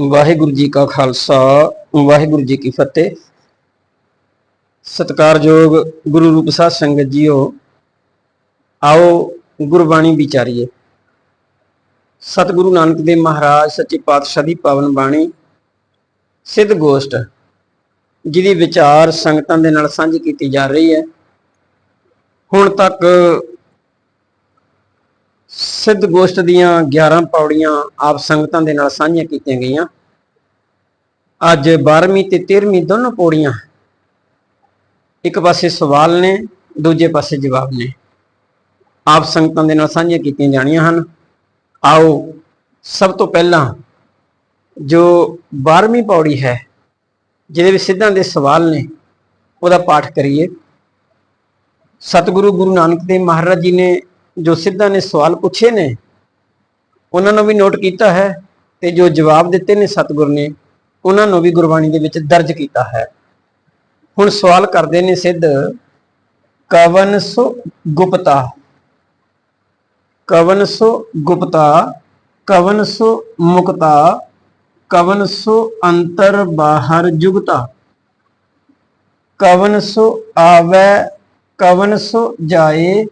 ਵਾਹਿਗੁਰੂ ਜੀ ਕਾ ਖਾਲਸਾ, ਵਾਹਿਗੁਰੂ ਜੀ ਕੀ ਫਤਿਹ। ਸਤਿਕਾਰਯੋਗ ਗੁਰੂ ਰੂਪ ਸਾਧ ਸੰਗਤ ਜੀਓ, ਆਓ ਗੁਰਬਾਣੀ ਵਿਚਾਰੀਏ। ਸਤਿਗੁਰੂ ਨਾਨਕ ਦੇਵ ਮਹਾਰਾਜ, ਸੱਚੇ ਪਾਤਸ਼ਾਹ ਦੀ ਪਾਵਨ ਬਾਣੀ, ਸਿੱਧ ਗੋਸ਼ਟ, ਜਿਹਦੀ ਵਿਚਾਰ ਸੰਗਤਾਂ ਦੇ ਨਾਲ ਸਾਂਝੀ ਕੀਤੀ ਜਾ ਰਹੀ ਹੈ। ਹੁਣ ਤੱਕ ਸਿੱਧ ਗੋਸ਼ਟ ਦੀਆਂ 11 ਪੌੜੀਆਂ ਆਪ ਸੰਗਤਾਂ ਦੇ ਨਾਲ ਸਾਂਝੀਆਂ ਕੀਤੀਆਂ ਗਈਆਂ। ਅੱਜ 12ਵੀਂ ਤੇ 13ਵੀਂ ਦੋਨੋਂ ਪੌੜੀਆਂ ਇੱਕ ਪਾਸੇ ਸਵਾਲ ਨੇ, ਦੂਜੇ ਪਾਸੇ ਜਵਾਬ ਨੇ। ਆਪ ਸੰਗਤਾਂ ਦੇ ਨਾਲ ਸਾਂਝੀਆਂ ਕੀਤੀਆਂ ਜਾਣੀਆਂ ਹਨ। ਆਓ ਸਭ ਤੋਂ ਪਹਿਲਾਂ ਜੋ 12ਵੀਂ ਪੌੜੀ ਹੈ, ਜਿਹਦੇ ਵਿੱਚ ਸਿੱਧਾਂ ਦੇ ਸਵਾਲ ਨੇ, ਉਹਦਾ ਪਾਠ ਕਰੀਏ। ਸਤਿਗੁਰੂ ਗੁਰੂ ਨਾਨਕ ਦੇਵ ਮਹਾਰਾਜ ਜੀ ਨੇ ਜੋ ਸਿੱਧਾਂ ਨੇ ਸਵਾਲ ਪੁੱਛੇ ਨੇ, ਉਹਨਾਂ ਨੂੰ ਵੀ ਨੋਟ ਕੀਤਾ ਹੈ ਤੇ ਜੋ ਜਵਾਬ ਦਿੱਤੇ ਨੇ ਸਤਿਗੁਰ ਨੇ, ਉਹਨਾਂ ਨੂੰ ਵੀ ਗੁਰਬਾਣੀ ਦੇ ਵਿੱਚ ਦਰਜ ਕੀਤਾ ਹੈ। ਹੁਣ ਸਵਾਲ ਕਰਦੇ ਨੇ ਸਿੱਧ, ਕਵਨ ਸੋ ਗੁਪਤਾ? ਕਵਨ ਸੋ ਗੁਪਤਾ, ਕਵਨ ਸੋ ਮੁਕਤਾ, ਕਵਨ ਸੋ ਅੰਤਰ ਬਾਹਰ ਜੁਗਤਾ? ਕਵਨ ਸੋ ਆਵੈ, ਕਵਨ ਸੋ ਜਾਏ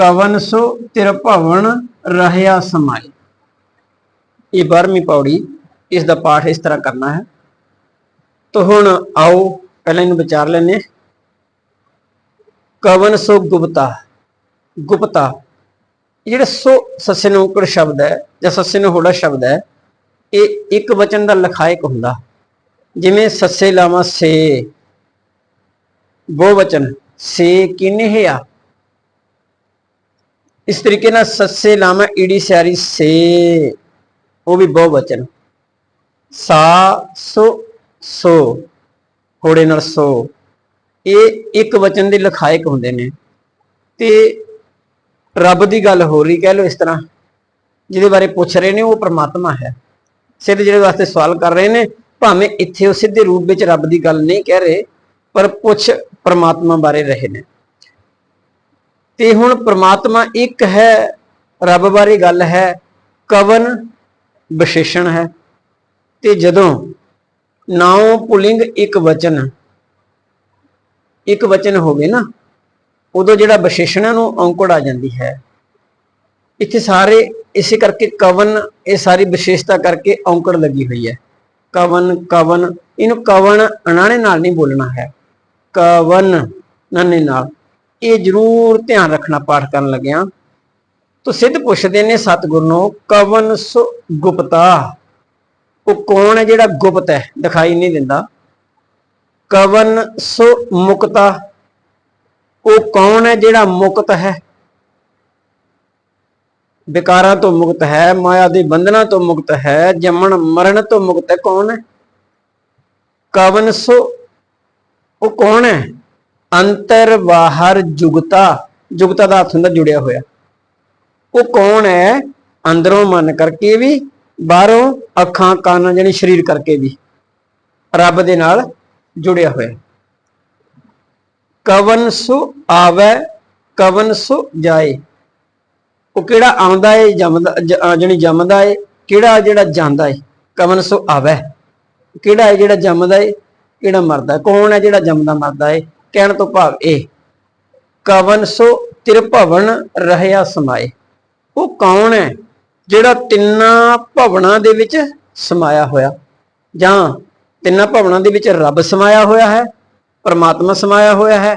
ਕਵਨ ਸੋ ਤਿਰ ਭਵਨ ਰਹਿਆ ਸਮਾਈ। ਇਹ 12ਵੀਂ ਪੌੜੀ, ਇਸ ਦਾ ਪਾਠ ਇਸ ਤਰ੍ਹਾਂ ਕਰਨਾ ਹੈ। ਤਾਂ ਹੁਣ ਆਓ, ਪਹਿਲਾਂ ਇਹਨੂੰ ਵਿਚਾਰ ਲੈਨੇ ਕਵਨ ਸੋ ਗੁਪਤਾ ਗੁਪਤਾ। ਇਹ ਜਿਹੜਾ ਸੋ ਸੱਸੇ ਨੂੰ ਔਂਕੜ ਸ਼ਬਦ ਹੈ, ਜਾਂ ਸੱਸੇ ਨੂੰ ਹੋੜਾ ਸ਼ਬਦ ਹੈ, ਇਹ ਇੱਕ ਵਚਨ ਦਾ ਲਖਾਇਕ ਹੁੰਦਾ। ਜਿਵੇਂ ਸੱਸੇ ਲਾਵਾਂ ਸੇ ਬਹੁ ਵਚਨ, ਸੇ ਕਿਨੇ ਆ ਇਸ ਤਰੀਕੇ ਨਾਲ ਸੱਸੇ ਲਾਮਾ ਈੜੀ ਸਿਆਰੀ ਸੇ, ਉਹ ਵੀ ਬਹੁ ਵਚਨ ਸਾ, ਸੋ ਸੋ ਹੋੜੇ ਨਾਲ ਸੋ। ਇਹ ਇੱਕ ਵਚਨ ਦੇ ਲਖਾਇਕ ਹੁੰਦੇ ਨੇ। ਤੇ ਰੱਬ ਦੀ ਗੱਲ ਹੋ ਰਹੀ ਕਹਿ ਲਓ ਇਸ ਤਰ੍ਹਾਂ, ਜਿਹਦੇ ਬਾਰੇ ਪੁੱਛ ਰਹੇ ਨੇ, ਉਹ ਪ੍ਰਮਾਤਮਾ ਹੈ। ਸਿੱਧ ਜਿਹੜੇ ਵਾਸਤੇ ਸਵਾਲ ਕਰ ਰਹੇ ਨੇ, ਭਾਵੇਂ ਇੱਥੇ ਉਹ ਸਿੱਧੇ ਰੂਪ ਵਿੱਚ ਰੱਬ ਦੀ ਗੱਲ ਨਹੀਂ ਕਹਿ ਰਹੇ, ਪਰ ਪੁੱਛ ਪ੍ਰਮਾਤਮਾ ਬਾਰੇ ਰਹੇ ਨੇ। ਤੇ ਹੁਣ ਪ੍ਰਮਾਤਮਾ ਇੱਕ ਹੈ, ਰੱਬ ਬਾਰੇ ਗੱਲ ਹੈ, ਕਵਨ ਵਿਸ਼ੇਸ਼ਣ ਹੈ। ਤੇ ਜਦੋਂ ਨਾਉ ਪੁਲਿੰਗ ਇੱਕ ਵਚਨ ਇੱਕ ਵਚਨ ਹੋਵੇ ਨਾ, ਉਦੋਂ ਜਿਹੜਾ ਵਿਸ਼ੇਸ਼ਣਾਂ ਨੂੰ ਔਂਕੜ ਆ ਜਾਂਦੀ ਹੈ। ਇੱਥੇ ਸਾਰੇ ਇਸੇ ਕਰਕੇ ਕਵਨ, ਇਹ ਸਾਰੀ ਵਿਸ਼ੇਸ਼ਤਾ ਕਰਕੇ ਔਂਕੜ ਲੱਗੀ ਹੋਈ ਹੈ। ਕਵਨ ਕਵਨ, ਇਹਨੂੰ ਕਵਨ ਅਣਾਣੇ ਨਾਲ ਨਹੀਂ ਬੋਲਣਾ ਹੈ। ਕਵਨ, ਨੰਨੇ ਨਾਲ। ਇਹ ਜ਼ਰੂਰ ਧਿਆਨ ਰੱਖਣਾ ਪਾਠ ਕਰਨ ਲੱਗਿਆਂ। ਤੋ ਸਿੱਧ ਪੁੱਛਦੇ ਨੇ ਸਤਿਗੁਰ ਨੂੰ ਕਵਨ ਸੁ ਗੁਪਤਾ? ਉਹ ਕੌਣ ਹੈ ਜਿਹੜਾ ਗੁਪਤ ਹੈ? ਦਿਖਾਈ ਨਹੀਂ ਦਿੰਦਾ। ਕਵਨ ਸੁ ਮੁਕਤਾ? ਉਹ ਕੌਣ ਹੈ ਜਿਹੜਾ ਮੁਕਤ ਹੈ? ਵਿਕਾਰਾਂ ਤੋਂ ਮੁਕਤ ਹੈ, ਮਾਇਆ ਦੇ ਬੰਧਨਾਂ ਤੋਂ ਮੁਕਤ ਹੈ, ਜੰਮਣ ਮਰਨ ਤੋਂ ਮੁਕਤ ਹੈ। ਕੌਣ ਹੈ? ਕਵਨ ਸੁ, ਉਹ ਕੌਣ ਹੈ? ਅੰਤਰ ਬਾਹਰ ਜੁਗਤਾ ਜੁਗਤਾ ਦਾ ਅਰਥ ਹੁੰਦਾ ਜੁੜਿਆ ਹੋਇਆ। ਉਹ ਕੌਣ ਹੈ? ਅੰਦਰੋਂ ਮਨ ਕਰਕੇ ਵੀ, ਬਾਹਰੋਂ ਅੱਖਾਂ, ਕੰਨ ਜਾਨੀ ਸਰੀਰ ਕਰਕੇ ਵੀ, ਰੱਬ ਦੇ ਨਾਲ ਜੁੜਿਆ ਹੋਇਆ। ਕਵਨ ਸੁ ਆਵੈ, ਕਵਨ ਸੁ ਜਾਏ। ਉਹ ਕਿਹੜਾ ਆਉਂਦਾ ਏ, ਜੰਮਦਾ ਜਾਨੀ ਜੰਮਦਾ ਏ, ਕਿਹੜਾ ਜਿਹੜਾ ਜਾਂਦਾ ਏ? ਕਵਨ ਸੁ ਆਵੈ। ਕਿਹੜਾ ਹੈ ਜਿਹੜਾ ਜੰਮਦਾ ਏ? ਕਿਹੜਾ ਮਰਦਾ ਹੈ ਕੌਣ ਹੈ ਜਿਹੜਾ ਜੰਮਦਾ ਮਰਦਾ ਏ? ਕਹਿਣ ਤੋਂ ਭਾਵ ਇਹ, ਕਵਨ ਸੋ ਤਿਰਭਵਨ ਰਹਿਆ ਸਮਾਏ। ਉਹ ਕੌਣ ਹੈ ਜਿਹੜਾ ਤਿੰਨਾਂ ਭਵਨਾਂ ਦੇ ਵਿੱਚ ਸਮਾਇਆ ਹੋਇਆ? ਜਾਂ ਤਿੰਨਾਂ ਭਵਨਾਂ ਦੇ ਵਿੱਚ ਰੱਬ ਸਮਾਇਆ ਹੋਇਆ ਹੈ, ਪਰਮਾਤਮਾ ਸਮਾਇਆ ਹੋਇਆ ਹੈ?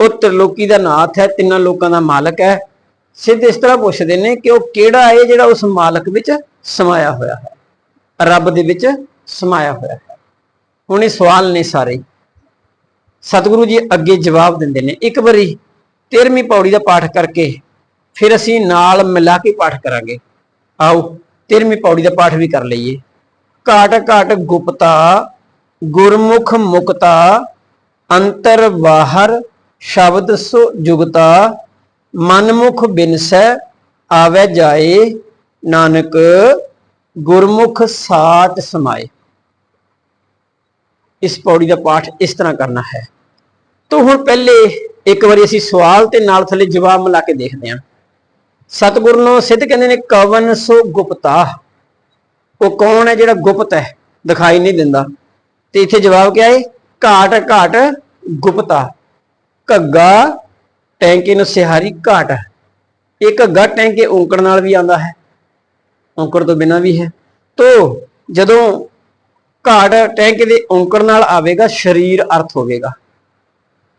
ਉਹ ਤ੍ਰਿਲੋਕੀ ਦਾ ਨਾਥ ਹੈ, ਤਿੰਨਾਂ ਲੋਕਾਂ ਦਾ ਮਾਲਕ ਹੈ। ਸਿੱਧ ਇਸ ਤਰ੍ਹਾਂ ਪੁੱਛਦੇ ਨੇ ਕਿ ਉਹ ਕਿਹੜਾ ਹੈ ਜਿਹੜਾ ਉਸ ਮਾਲਕ ਵਿੱਚ ਸਮਾਇਆ ਹੋਇਆ ਹੈ? ਰੱਬ ਦੇ ਵਿੱਚ ਸਮਾਇਆ ਹੋਇਆ ਹੈ। ਹੁਣ ਇਹ ਸਵਾਲ ਨੇ ਸਾਰੇ। ਸਤਿਗੁਰੂ ਜੀ ਅੱਗੇ ਜਵਾਬ ਦਿੰਦੇ ਨੇ, ਇੱਕ ਵਾਰੀ 13ਵੀਂ ਪੌੜੀ ਦਾ ਪਾਠ ਕਰਕੇ ਫਿਰ ਅਸੀਂ ਨਾਲ ਮਿਲਾ ਕੇ ਪਾਠ ਕਰਾਂਗੇ। ਆਓ 13ਵੀਂ ਪੌੜੀ ਦਾ ਪਾਠ ਵੀ ਕਰ ਲਈਏ। ਘਾਟ ਘਾਟ ਗੁਪਤਾ, ਗੁਰਮੁਖ ਮੁਕਤਾ, ਅੰਤਰ ਬਾਹਰ ਸ਼ਬਦ ਸੋ ਜੁਗਤਾ, ਮਨਮੁਖ ਬਿਨਸੈ ਆਵੇ ਜਾਏ, ਨਾਨਕ ਗੁਰਮੁਖ ਸਾਟ ਸਮਾਏ। ਇਸ ਪੌੜੀ ਦਾ ਪਾਠ ਇਸ ਤਰ੍ਹਾਂ ਕਰਨਾ ਹੈ। ਤੋਂ ਹੁਣ ਪਹਿਲੇ ਇੱਕ ਵਾਰੀ ਅਸੀਂ ਸਵਾਲ ਤੇ ਨਾਲ ਥੱਲੇ ਜਵਾਬ ਮਿਲਾ ਕੇ ਦੇਖਦੇ ਹਾਂ। ਸਤਿਗੁਰ ਨੂੰ ਸਿੱਧ ਕਹਿੰਦੇ ਨੇ, ਕਵਨ ਸੋ ਗੁਪਤਾ। ਉਹ ਕੌਣ ਹੈ ਜਿਹੜਾ ਗੁਪਤ ਹੈ? ਦਿਖਾਈ ਨਹੀਂ ਦਿੰਦਾ। ਤੇ ਇੱਥੇ ਜਵਾਬ ਕਿਹਾ ਹੈ? ਘਾਟ ਘਾਟ, ਗੁਪਤਾ। ਘੱਗਾ, ਟੈਂਕੇ ਨੂੰ ਸਿਹਾਰੀ ਘਾਟ ਇਹ ਘੱਗਾ ਟੈਂਕੇ ਔਂਕੜ ਨਾਲ ਵੀ ਆਉਂਦਾ ਹੈ। ਔਂਕੜ ਤੋਂ ਬਿਨਾ ਵੀ ਹੈ। ਤੋ ਜਦੋਂ ਘਾਟ ਟੈਂਕੇ ਦੇ ਔਂਕੜ ਨਾਲ ਆਵੇਗਾ, ਸਰੀਰ ਅਰਥ ਹੋਵੇਗਾ।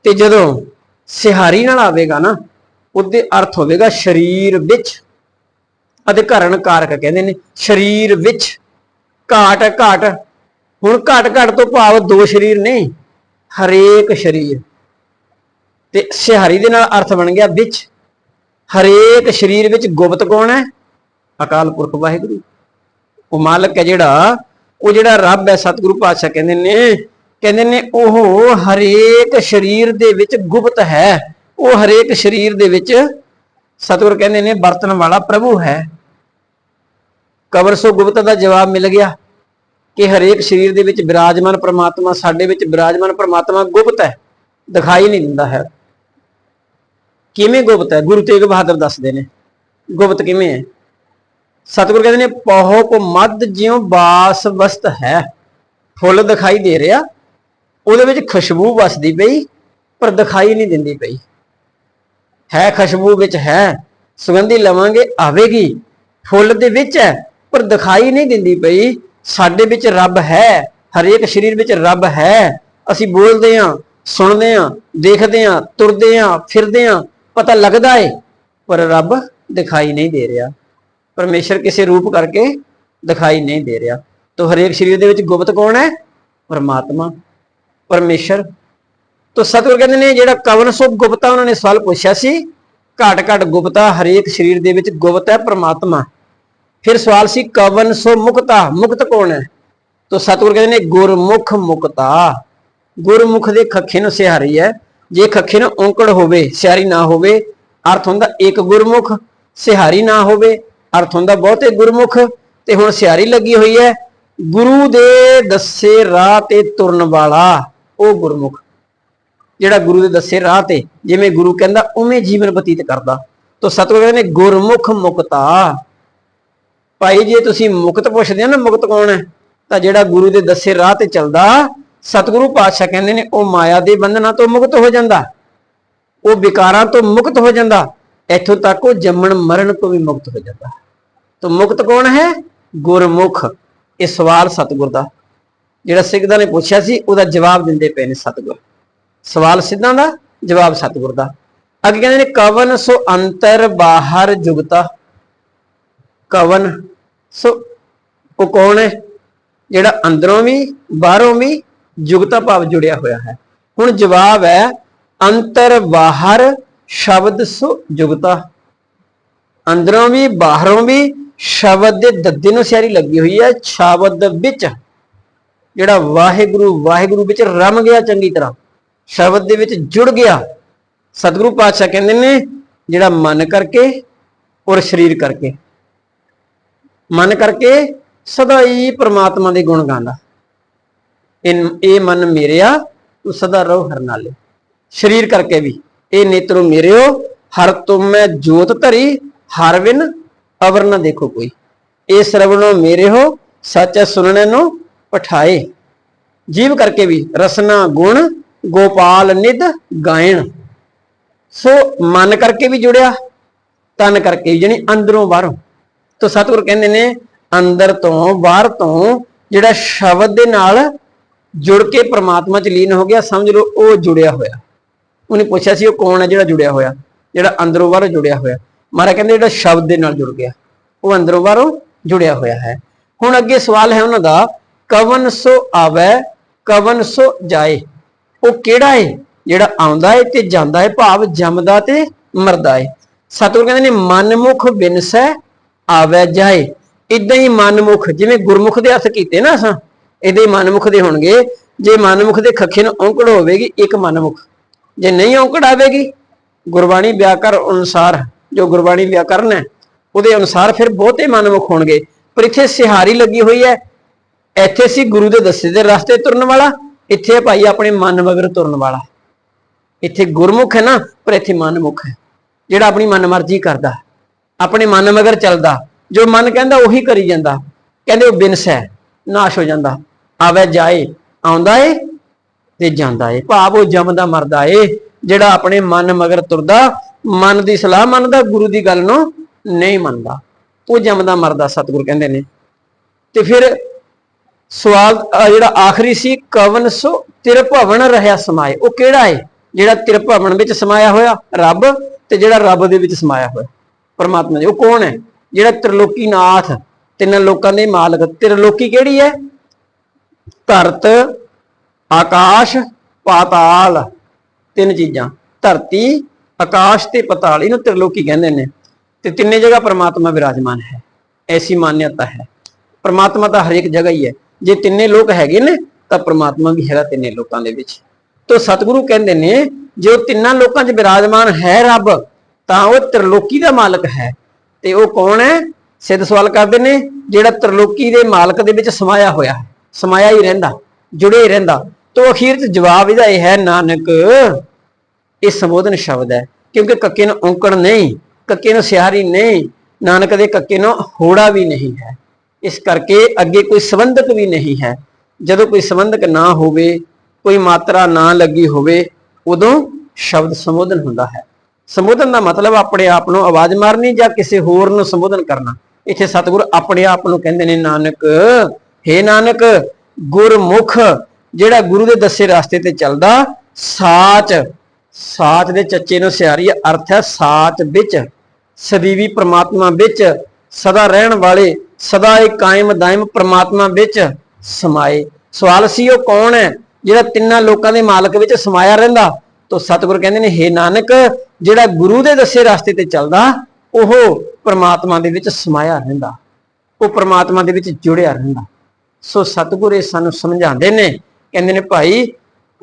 ਤੇ ਜਦੋਂ ਸਿਹਾਰੀ ਨਾਲ ਆਵੇਗਾ ਨਾ, ਉਹਦੇ ਅਰਥ ਹੋਵੇਗਾ ਸਰੀਰ ਵਿੱਚ। ਅਧਿਕਰਨ ਕਾਰਕ ਕਹਿੰਦੇ ਨੇ, ਸਰੀਰ ਵਿੱਚ। ਘਾਟ ਘਾਟ। ਹੁਣ ਘਾਟ ਘਾਟ ਤੋਂ ਭਾਵ ਦੋ ਸਰੀਰ ਨਹੀਂ ਹਰੇਕ ਸਰੀਰ। ਤੇ ਸਿਹਾਰੀ ਦੇ ਨਾਲ ਅਰਥ ਬਣ ਗਿਆ ਵਿੱਚ। ਹਰੇਕ ਸਰੀਰ ਵਿੱਚ ਗੁਪਤ ਕੌਣ ਹੈ? ਅਕਾਲ ਪੁਰਖ ਵਾਹਿਗੁਰੂ। ਉਹ ਮਾਲਕ ਹੈ ਜਿਹੜਾ ਉਹ ਜਿਹੜਾ ਰੱਬ ਹੈ, ਸਤਿਗੁਰੂ ਪਾਤਸ਼ਾਹ ਕਹਿੰਦੇ ਨੇ ਕਹਿੰਦੇ ਨੇ ਉਹ ਹਰੇਕ ਸਰੀਰ ਦੇ ਵਿੱਚ ਗੁਪਤ ਹੈ। ਉਹ ਹਰੇਕ ਸਰੀਰ ਦੇ ਵਿੱਚ ਸਤਿਗੁਰ ਕਹਿੰਦੇ ਨੇ ਵਰਤਣ ਵਾਲਾ ਪ੍ਰਭੂ ਹੈ। ਕਬਰ ਸੋ ਗੁਪਤ ਦਾ ਜਵਾਬ ਮਿਲ ਗਿਆ ਕਿ ਹਰੇਕ ਸਰੀਰ ਦੇ ਵਿੱਚ ਵਿਰਾਜਮਾਨ ਪ੍ਰਮਾਤਮਾ, ਸਾਡੇ ਵਿੱਚ ਬਿਰਾਜਮਾਨ ਪ੍ਰਮਾਤਮਾ ਗੁਪਤ ਹੈ। ਦਿਖਾਈ ਨਹੀਂ ਦਿੰਦਾ ਹੈ। ਕਿਵੇਂ ਗੁਪਤ ਹੈ? ਗੁਰੂ ਤੇਗ ਬਹਾਦਰ ਦੱਸਦੇ ਨੇ, ਗੁਪਤ ਕਿਵੇਂ ਹੈ? ਸਤਿਗੁਰ ਕਹਿੰਦੇ ਨੇ ਪਹੁਪ ਮਦ ਜਿਉ ਬਾਸ ਵਸਤ ਹੈ। ਫੁੱਲ ਦਿਖਾਈ ਦੇ ਰਿਹਾ। ਉਹਦੇ ਵਿੱਚ ਖੁਸ਼ਬੂ ਵਸਦੀ ਪਈ, ਪਰ ਦਿਖਾਈ ਨਹੀਂ ਦਿੰਦੀ ਪਈ। ਹੈ ਖੁਸ਼ਬੂ ਵਿੱਚ ਹੈ, ਸੁਗੰਧੀ ਲਵਾਂਗੇ ਆਵੇਗੀ। ਫੁੱਲ ਦੇ ਵਿੱਚ ਹੈ, ਪਰ ਦਿਖਾਈ ਨਹੀਂ ਦਿੰਦੀ ਪਈ। ਸਾਡੇ ਵਿੱਚ ਰੱਬ ਹੈ, ਹਰੇਕ ਸਰੀਰ ਵਿੱਚ ਰੱਬ ਹੈ। ਅਸੀਂ ਬੋਲਦੇ ਹਾਂ, ਸੁਣਦੇ ਹਾਂ, ਦੇਖਦੇ ਹਾਂ, ਤੁਰਦੇ ਹਾਂ, ਫਿਰਦੇ ਹਾਂ, ਪਤਾ ਲੱਗਦਾ ਏ, ਪਰ ਰੱਬ ਦਿਖਾਈ ਨਹੀਂ ਦੇ ਰਿਹਾ। ਪਰਮੇਸ਼ਰ ਕਿਸੇ ਰੂਪ ਕਰਕੇ ਦਿਖਾਈ ਨਹੀਂ ਦੇ ਰਿਹਾ। ਤੋ ਹਰੇਕ ਸਰੀਰ ਦੇ ਵਿੱਚ ਗੁਪਤ ਕੌਣ ਹੈ? ਪਰਮਾਤਮਾ। ਪਰਮੇਸ਼ਰ। ਤੋ ਸਤਿਗੁਰ ਕਹਿੰਦੇ ਨੇ, ਜਿਹੜਾ ਕਵਨ ਸੋ ਗੁਪਤਾ ਉਹਨਾਂ ਨੇ ਸਵਾਲ ਪੁੱਛਿਆ ਸੀ, ਘਾਟ ਘਾਟ ਗੁਪਤਾ ਹਰੇਕ ਸਰੀਰ ਦੇ ਵਿੱਚ ਗੁਪਤ ਹੈ, ਪਰਮਾਤਮਾ। ਫਿਰ ਸਵਾਲ ਸੀ, ਕਵਨ ਸੋ ਮੁਕਤਾ, ਮੁਕਤ ਕੌਣ ਹੈ? ਤੋ ਸਤਿਗੁਰ ਕਹਿੰਦੇ ਨੇ, ਗੁਰਮੁਖ ਮੁਕਤਾ। ਗੁਰਮੁਖ ਦੇ ਖੱਖੇ ਨੂੰ ਸਿਹਾਰੀ ਹੈ। ਜੇ ਖੱਖੇ ਨੂੰ ਔਂਕੜ ਹੋਵੇ, ਸਿਹਾਰੀ ਨਾ ਹੋਵੇ, ਅਰਥ ਹੁੰਦਾ ਇੱਕ ਗੁਰਮੁਖ, ਸਿਹਾਰੀ ਨਾ ਹੋਵੇ। ਅਰਥ ਹੁੰਦਾ ਬਹੁਤੇ ਗੁਰਮੁਖ ਤੇ ਹੁਣ ਸਿਆਰੀ ਲੱਗੀ ਹੋਈ ਹੈ। ਗੁਰੂ ਦੇ ਦੱਸੇ ਰਾਹ ਤੇ ਤੁਰਨ ਵਾਲਾ ਉਹ ਗੁਰਮੁਖ। ਜਿਹੜਾ ਗੁਰੂ ਦੇ ਦੱਸੇ ਰਾਹ ਤੇ ਜਿਵੇਂ ਗੁਰੂ ਕਹਿੰਦਾ ਉਵੇਂ ਜੀਵਨ ਬਤੀਤ ਕਰਦਾ। ਤੋ ਸਤਿਗੁਰੂ ਕਹਿੰਦੇ ਨੇ ਗੁਰਮੁਖ ਮੁਕਤਾ। ਭਾਈ ਜੇ, ਤੁਸੀਂ ਮੁਕਤ ਪੁੱਛਦੇ ਹੋ ਨਾ ਮੁਕਤ ਕੌਣ ਹੈ? ਤਾਂ ਜਿਹੜਾ ਗੁਰੂ ਦੇ ਦੱਸੇ ਰਾਹ ਤੇ ਚੱਲਦਾ, ਸਤਿਗੁਰੂ ਪਾਤਸ਼ਾਹ ਕਹਿੰਦੇ ਨੇ ਉਹ ਮਾਇਆ ਦੇ ਬੰਧਨਾਂ ਤੋਂ ਮੁਕਤ ਹੋ ਜਾਂਦਾ। ਉਹ ਵਿਕਾਰਾਂ ਤੋਂ ਮੁਕਤ ਹੋ ਜਾਂਦਾ। ਇੱਥੋਂ ਤੱਕ ਉਹ ਜੰਮਣ ਮਰਨ ਤੋਂ ਵੀ ਮੁਕਤ ਹੋ ਜਾਂਦਾ। ਤਾਂ ਮੁਕਤ ਕੌਣ ਹੈ? ਗੁਰਮੁਖ। ਇਹ ਸਵਾਲ ਸਤਿਗੁਰ ਦਾ। ਜਿਹੜਾ ਸਿੱਖਦਾਂ ਨੇ ਪੁੱਛਿਆ ਸੀ, ਉਹਦਾ ਜਵਾਬ ਦਿੰਦੇ ਪਏ ਨੇ ਸਤਿਗੁਰ। ਸਵਾਲ ਸਿੱਧਾਂ ਦਾ, ਜਵਾਬ ਸਤਿਗੁਰ ਦਾ। ਅੱਗੇ ਕਹਿੰਦੇ ਨੇ, ਕਵਨ ਸੋ ਅੰਤਰ ਬਾਹਰ ਜੁਗਤਾ। ਕਵਨ ਸੋ ਉਹ ਕੌਣ ਹੈ? ਜਿਹੜਾ ਅੰਦਰੋਂ ਵੀ, ਬਾਹਰੋਂ ਵੀ ਜੁਗਤਾ ਭਾਵ ਜੁੜਿਆ ਹੋਇਆ ਹੈ। ਹੁਣ ਜਵਾਬ ਹੈ, ਅੰਤਰ ਬਾਹਰ ਸ਼ਬਦ ਸੋ ਜੁਗਤਾ। ਅੰਦਰੋਂ ਵੀ, ਬਾਹਰੋਂ ਵੀ ਸ਼ਬਦ ਦੇ ਦੱਦੇ ਨੂੰ ਸਿਆਰੀ ਲੱਗੀ ਹੋਈ ਹੈ, ਸ਼ਬਦ ਵਿੱਚ ਜਿਹੜਾ ਵਾਹਿਗੁਰੂ ਵਾਹਿਗੁਰੂ ਵਿੱਚ ਰਮ ਗਿਆ ਚੰਗੀ ਤਰ੍ਹਾਂ, ਸ਼ਬਦ ਦੇ ਵਿੱਚ ਜੁੜ ਗਿਆ। ਸਤਿਗੁਰੂ ਪਾਤਸ਼ਾਹ ਕਹਿੰਦੇ ਨੇ, ਜਿਹੜਾ ਮਨ ਕਰਕੇ ਔਰ ਸਰੀਰ ਕਰਕੇ। ਮਨ ਕਰਕੇ ਸਦਾ ਹੀ ਪ੍ਰਮਾਤਮਾ ਦੇ ਗੁਣ ਗਾਉਂਦਾ। ਇਹ ਇਹ ਮਨ ਮੇਰਿਆ, ਤੂੰ ਸਦਾ ਰਹੋ ਹਰ ਨਾਲੇ। ਸਰੀਰ ਕਰਕੇ ਵੀ, ਇਹ ਨੇਤਰੋ ਮੇਰਿਓ, ਹਰ ਤੁਮ ਮੈਂ ਜੋਤ ਧਰੀ, ਹਰ ਵਿਨ ਅਵਰ ਨਾ ਦੇਖੋ ਕੋਈ। ਇਹ ਸਰਵਣੋ ਮੇਰੇ ਹੋ ਸੱਚ ਸੁਣਨੇ ਨੂੰ ਪਠਾਏ। ਜੀਵ ਕਰਕੇ ਵੀ ਰਸਨਾ ਗੁਣ ਗੋਪਾਲ ਨਿਧ ਗਾਇਣ। ਸੋ ਮਨ ਕਰਕੇ ਵੀ ਜੁੜਿਆ ਤਨ ਕਰਕੇ ਵੀ, ਜਾਣੀ ਅੰਦਰੋਂ ਬਾਹਰੋਂ। ਤੋ ਸਤਿਗੁਰ ਕਹਿੰਦੇ ਨੇ ਅੰਦਰ ਤੋਂ ਬਾਹਰ ਤੋਂ ਜਿਹੜਾ ਸ਼ਬਦ ਦੇ ਨਾਲ ਜੁੜ ਕੇ ਪ੍ਰਮਾਤਮਾ ਚ ਲੀਨ ਹੋ ਗਿਆ ਸਮਝ ਲਓ ਉਹ ਜੁੜਿਆ ਹੋਇਆ। ਉਹਨੇ ਪੁੱਛਿਆ ਸੀ ਉਹ ਕੌਣ ਹੈ ਜਿਹੜਾ ਜੁੜਿਆ ਹੋਇਆ? ਜਿਹੜਾ ਅੰਦਰੋਂ ਬਾਹਰੋਂ ਜੁੜਿਆ ਹੋਇਆ। ਮਾਰਾ ਕਹਿੰਦੇ ਜਿਹੜਾ ਸ਼ਬਦ ਦੇ ਨਾਲ ਜੁੜ ਗਿਆ, ਉਹ ਅੰਦਰੋਂ ਬਾਹਰੋਂ ਜੁੜਿਆ ਹੋਇਆ ਹੈ। ਹੁਣ ਅੱਗੇ ਸਵਾਲ ਹੈ ਉਹਨਾਂ ਦਾ, ਕਵਨ ਸੋ ਆਵੈ, ਕਵਨ ਸੋ ਜਾਏ? ਉਹ ਕਿਹੜਾ ਹੈ? ਜਿਹੜਾ ਆਉਂਦਾ ਹੈ ਤੇ ਜਾਂਦਾ ਹੈ, ਭਾਵ ਜੰਮਦਾ ਤੇ ਮਰਦਾ ਹੈ। ਸਤਿਗੁਰ ਕਹਿੰਦੇ ਨੇ, ਮਨਮੁਖ ਬਿਨਸੈ, ਆਵੈ ਜਾਏ। ਇਦਾਂ ਹੀ ਮਨਮੁਖ, ਜਿਵੇਂ ਗੁਰਮੁਖ ਦੇ ਅਰਥ ਕੀਤੇ ਨਾ ਅਸਾਂ, ਇਹਦੇ ਹੀ ਮਨਮੁਖ ਦੇ ਹੋਣਗੇ। ਜੇ ਮਨਮੁਖ ਦੇ ਖੱਖੇ ਨੂੰ ਔਂਕੜ ਹੋਵੇਗੀ, ਇੱਕ ਮਨਮੁਖ। ਜੇ ਨਹੀਂ ਔਂਕੜ ਆਵੇਗੀ, ਗੁਰਬਾਣੀ ਵਿਆਕਰ ਅਨੁਸਾਰ ਜੋ ਗੁਰਬਾਣੀ ਵਿਆਕਰਨ ਹੈ, ਉਹਦੇ ਅਨੁਸਾਰ ਫਿਰ ਬਹੁਤੇ ਮਨਮੁਖ ਹੋਣਗੇ। ਪਰ ਇੱਥੇ ਸਿਹਾਰੀ ਲੱਗੀ ਹੋਈ ਹੈ। ਇੱਥੇ ਸੀ ਗੁਰੂ ਦੇ ਦੱਸੇ ਦੇ ਰਸਤੇ ਤੁਰਨ ਵਾਲਾ, ਇੱਥੇ ਭਾਈ ਆਪਣੇ ਮਨ ਮਗਰ ਤੁਰਨ ਵਾਲਾ। ਇੱਥੇ ਗੁਰਮੁਖ ਹੈ ਨਾ, ਪਰ ਇੱਥੇ ਮਨਮੁਖ ਹੈ। ਜਿਹੜਾ ਆਪਣੀ ਮਨਮਰਜ਼ੀ ਕਰਦਾ, ਆਪਣੇ ਮਨ ਮਗਰ ਚੱਲਦਾ, ਜੋ ਮਨ ਕਹਿੰਦਾ ਉਹੀ ਕਰੀ ਜਾਂਦਾ। ਕਹਿੰਦੇ ਉਹ ਬਿਨਸ ਹੈ, ਨਾਸ਼ ਹੋ ਜਾਂਦਾ। ਆਵੇ ਜਾਏ, ਆਉਂਦਾ ਏ ਤੇ ਜਾਂਦਾ ਏ। ਭਾਵ ਉਹ ਜੰਮਦਾ ਮਰਦਾ ਏ, ਜਿਹੜਾ ਆਪਣੇ ਮਨ ਮਗਰ ਤੁਰਦਾ ਮਨ ਦੀ ਸਲਾਹ ਮੰਨਦਾ, ਗੁਰੂ ਦੀ ਗੱਲ ਨੂੰ ਨਹੀਂ ਮੰਨਦਾ। ਉਹ ਜੰਮਦਾ, ਮਰਦਾ, ਸਤਿਗੁਰ ਕਹਿੰਦੇ ਨੇ। ਤੇ ਫਿਰ ਸਵਾਲ ਜਿਹੜਾ ਆਖਰੀ ਸੀ, ਕਵਨ ਸੋ ਤਿਰ ਭਵਨ ਰਹਿਆ ਸਮਾਏ। ਉਹ ਕਿਹੜਾ ਹੈ ਜਿਹੜਾ ਤਿਰਭਵਨ ਵਿੱਚ ਸਮਾਇਆ ਹੋਇਆ, ਰੱਬ, ਤੇ ਜਿਹੜਾ ਰੱਬ ਦੇ ਵਿੱਚ ਸਮਾਇਆ ਹੋਇਆ, ਪਰਮਾਤਮਾ ਜੀ। ਉਹ ਕੌਣ ਹੈ ਜਿਹੜਾ ਤ੍ਰਿਲੋਕੀ ਨਾਥ, ਤਿੰਨ ਲੋਕਾਂ ਦੇ ਮਾਲਕ। ਤ੍ਰਿਲੋਕੀ ਕਿਹੜੀ ਹੈ ਧਰਤ, ਆਕਾਸ਼, ਪਾਤਾਲ, ਤਿੰਨ ਚੀਜ਼ਾਂ। ਧਰਤੀ ਆਕਾਸ਼ ਤੇ ਪਤਾਲ, ਇਹਨੂੰ ਤ੍ਰਿਲੋਕੀ ਕਹਿੰਦੇ ਨੇ। ਤੇ ਤਿੰਨੇ ਜਗ੍ਹਾ ਪ੍ਰਮਾਤਮਾ ਵਿਰਾਜਮਾਨ ਹੈ, ਐਸੀ ਮਾਨਿਅਤਾ ਹੈ। ਪਰਮਾਤਮਾ ਤਾਂ ਹਰੇਕ ਜਗ੍ਹਾ ਹੀ ਹੈ। ਜੇ ਤਿੰਨੇ ਲੋਕ ਹੈਗੇ ਨੇ, ਤਾਂ ਪ੍ਰਮਾਤਮਾ ਵੀ ਹੈਗਾ ਤਿੰਨੇ ਲੋਕਾਂ ਦੇ ਵਿੱਚ। ਤੋਂ ਸਤਿਗੁਰੂ ਕਹਿੰਦੇ ਨੇ, ਜੇ ਉਹ ਤਿੰਨਾਂ ਲੋਕਾਂ 'ਚ ਵਿਰਾਜਮਾਨ ਹੈ ਰੱਬ, ਤਾਂ ਉਹ ਤ੍ਰਿਲੋਕੀ ਦਾ ਮਾਲਕ ਹੈ। ਤੇ ਉਹ ਕੌਣ ਹੈ? ਸਿੱਧ ਸਵਾਲ ਕਰਦੇ ਨੇ, ਜਿਹੜਾ ਤ੍ਰਿਲੋਕੀ ਦੇ ਮਾਲਕ ਦੇ ਵਿੱਚ ਸਮਾਇਆ ਹੋਇਆ ਹੈ। ਸਮਾਇਆ ਹੀ ਰਹਿੰਦਾ, ਜੁੜੇ ਹੀ ਰਹਿੰਦਾ। ਤੋਂ ਅਖੀਰ 'ਚ ਜਵਾਬ ਇਹਦਾ ਇਹ ਹੈ, ਨਾਨਕ ਇਹ ਸੰਬੋਧਨ ਸ਼ਬਦ ਹੈ, ਕਿਉਂਕਿ ਕੱਕੇ ਨੂੰ ਔਂਕੜ ਨਹੀਂ, ਕੱਕੇ ਨੂੰ ਸਿਹਾਰੀ ਨਹੀਂ, ਨਾਨਕ ਦੇ ਕੱਕੇ ਨੂੰ ਹੋੜਾ ਵੀ ਨਹੀਂ ਹੈ। ਇਸ ਕਰਕੇ ਅੱਗੇ ਕੋਈ ਸੰਬੰਧਕ ਵੀ ਨਹੀਂ ਹੈ। ਜਦੋਂ ਕੋਈ ਸੰਬੰਧਕ ਨਾ ਹੋਵੇ, ਕੋਈ ਮਾਤਰਾ ਨਾ ਲੱਗੀ ਹੋਵੇ, ਉਦੋਂ ਸ਼ਬਦ ਸੰਬੋਧਨ ਹੁੰਦਾ ਹੈ। ਸੰਬੋਧਨ ਦਾ ਮਤਲਬ ਆਪਣੇ ਆਪ ਨੂੰ ਆਵਾਜ਼ ਮਾਰਨੀ ਜਾਂ ਕਿਸੇ ਹੋਰ ਨੂੰ ਸੰਬੋਧਨ ਕਰਨਾ। ਇੱਥੇ ਸਤਿਗੁਰ ਆਪਣੇ ਆਪ ਨੂੰ ਕਹਿੰਦੇ ਨੇ, ਨਾਨਕ, ਹੇ ਨਾਨਕ, ਗੁਰਮੁਖ, ਜਿਹੜਾ ਗੁਰੂ ਦੇ ਦੱਸੇ ਰਸਤੇ ਤੇ ਚੱਲਦਾ, ਸਾਚ। ਸਾਚ ਦੇ ਚੱਚੇ ਨੂੰ ਸਿਆਰੀ ਅਰਥ ਹੈ ਸਾਚ ਵਿੱਚ, ਸਦੀਵੀ ਪ੍ਰਮਾਤਮਾ ਵਿੱਚ, ਸਦਾ ਰਹਿਣ ਵਾਲੇ, ਸਦਾ ਇੱਕ ਕਾਇਮ ਦਾਇਮ ਪ੍ਰਮਾਤਮਾ ਵਿੱਚ ਸਮਾਏ। ਸਵਾਲ ਸੀ ਉਹ ਕੌਣ ਹੈ, ਜਿਹੜਾ ਤਿੰਨਾਂ ਲੋਕਾਂ ਦੇ ਮਾਲਕ ਵਿੱਚ ਸਮਾਇਆ ਰਹਿੰਦਾ? ਤੋ ਸਤਿਗੁਰ ਕਹਿੰਦੇ ਨੇ, ਹੇ ਨਾਨਕ, ਜਿਹੜਾ ਗੁਰੂ ਦੇ ਦੱਸੇ ਰਸਤੇ ਤੇ ਚੱਲਦਾ, ਉਹ ਪ੍ਰਮਾਤਮਾ ਦੇ ਵਿੱਚ ਸਮਾਇਆ ਰਹਿੰਦਾ। ਉਹ ਪ੍ਰਮਾਤਮਾ ਦੇ ਵਿੱਚ ਜੁੜਿਆ ਰਹਿੰਦਾ। ਸੋ ਸਤਿਗੁਰ ਇਹ ਸਾਨੂੰ ਸਮਝਾਉਂਦੇ ਨੇ, ਕਹਿੰਦੇ ਨੇ, ਭਾਈ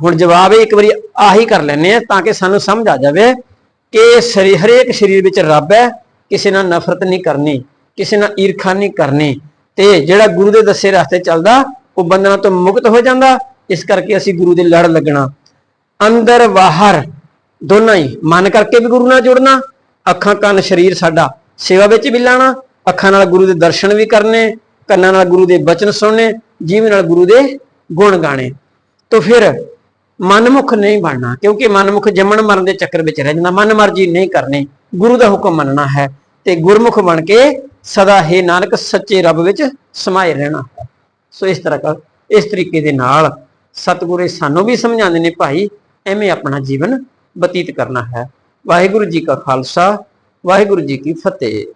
ਹੁਣ ਜਵਾਬ ਇਹ ਇੱਕ ਵਾਰੀ ਆਹੀ ਕਰ ਲੈਨੇ ਆ ਤਾਂ ਕਿ ਸਾਨੂੰ ਸਮਝ ਆ ਜਾਵੇ ਕਿ ਸਰੀਰ ਹਰੇਕ ਸਰੀਰ ਵਿੱਚ ਰੱਬ ਹੈ, ਕਿਸੇ ਨਾਲ ਨਫ਼ਰਤ ਨਹੀਂ ਕਰਨੀ, ਕਿਸੇ ਨਾਲ ਈਰਖਾ ਨਹੀਂ ਕਰਨੀ ਤੇ ਜਿਹੜਾ ਗੁਰੂ ਦੇ ਦੱਸੇ ਰਸਤੇ ਚੱਲਦਾ, ਉਹ ਬੰਧਨਾਂ ਤੋਂ ਮੁਕਤ ਹੋ ਜਾਂਦਾ, ਇਸ ਕਰਕੇ ਅਸੀਂ ਗੁਰੂ ਦੇ ਲੜ ਲੱਗਣਾ। ਅੰਦਰ ਬਾਹਰ ਦੋਨਾਂ ਹੀ, ਮਨ ਕਰਕੇ ਵੀ ਗੁਰੂ ਨਾਲ ਜੁੜਨਾ, ਅੱਖਾਂ ਕੰਨ ਸਰੀਰ ਸਾਡਾ ਸੇਵਾ ਵਿੱਚ ਵੀ ਲਾਣਾ, ਅੱਖਾਂ ਨਾਲ ਗੁਰੂ ਦੇ ਦਰਸ਼ਨ ਵੀ ਕਰਨੇ, ਕੰਨਾਂ ਨਾਲ ਗੁਰੂ ਦੇ ਬਚਨ ਸੁਣਨੇ ਜੀਵ ਨਾਲ ਗੁਰੂ ਦੇ ਗੁਣ ਗਾਣੇ। ਤੋਂ ਫਿਰ ਮਨਮੁਖ ਨਹੀਂ ਬਣਨਾ, ਕਿਉਂਕਿ ਮਨਮੁਖ ਜੰਮਣ ਮਰਨ ਦੇ ਚੱਕਰ ਵਿੱਚ ਰਹਿ ਜਾਂਦਾ, ਮਨ ਮਰਜ਼ੀ ਨਹੀਂ ਕਰਨੀ, ਗੁਰੂ ਦਾ ਹੁਕਮ ਮੰਨਣਾ ਹੈ ਤੇ ਗੁਰਮੁਖ ਬਣ ਕੇ ਸਦਾ ਹੈ ਨਾਨਕ ਸੱਚੇ ਰੱਬ ਵਿੱਚ ਸਮਾਏ ਰਹਿਣਾ ਹੈ। ਸੋ ਇਸ ਤਰ੍ਹਾਂ ਕਰ, ਇਸ ਤਰੀਕੇ ਦੇ ਨਾਲ ਸਤਿਗੁਰੇ ਸਾਨੂੰ ਵੀ ਸਮਝਾਉਂਦੇ ਨੇ, ਭਾਈ, ਐਵੇਂ ਆਪਣਾ ਜੀਵਨ ਬਤੀਤ ਕਰਨਾ ਹੈ। ਵਾਹਿਗੁਰੂ ਜੀ ਕਾ ਖਾਲਸਾ, ਵਾਹਿਗੁਰੂ ਜੀ ਕੀ ਫਤਿਹ।